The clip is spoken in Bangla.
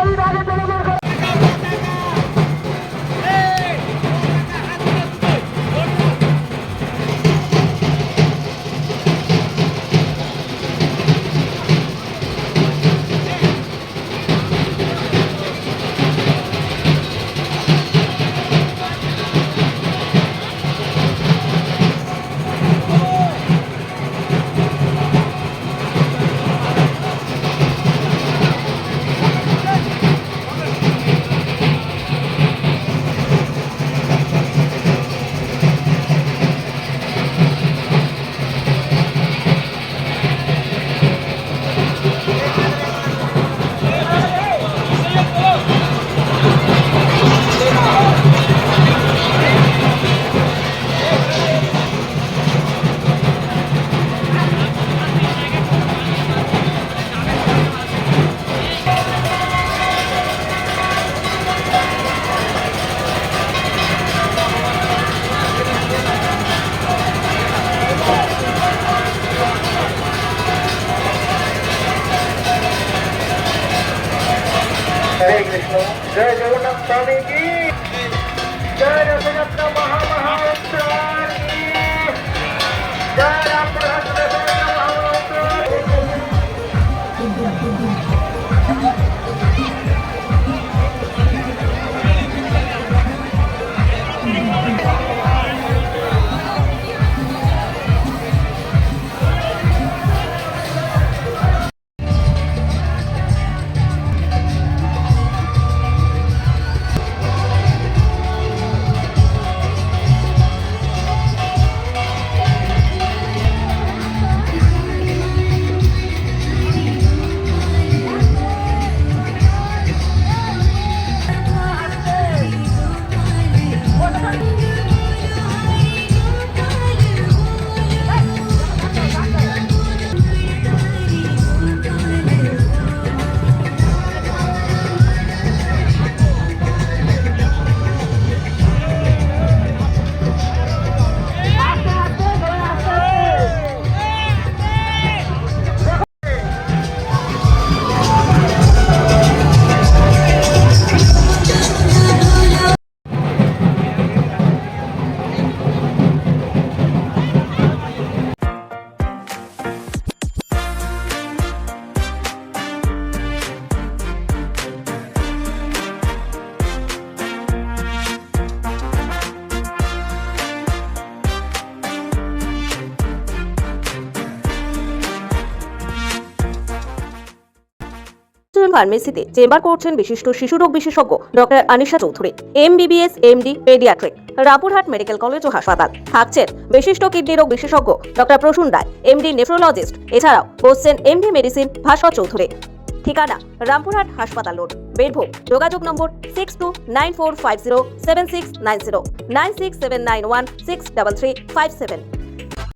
শহীদ আগে চলে हरे कृष्ण। जय जगन्नाथ स्वामी की। जय रघुनाथ महामहाराष्ट्र जय रामदास ফার্মেসিতে চেম্বার করছেন বিশিষ্ট শিশুরোগ বিশেষজ্ঞ doctor Anisha Chowdhury, MBBS, MD, pediatric, Rampurhat medical college ও হাসপাতাল। থাকছেন বিশিষ্ট কিডনি রোগ বিশেষজ্ঞ doctor Prasun Roy, MD nephrologist, এছাড়াও বসছেন এমডি মেডিসিন ভাস্কর চৌধুরী। ঠিকানা রামপুরহাট হাসপাতাল রোড, বীরভূম। যোগাযোগ number six two nine four five zero seven six nine zero nine six seven nine one six double three five seven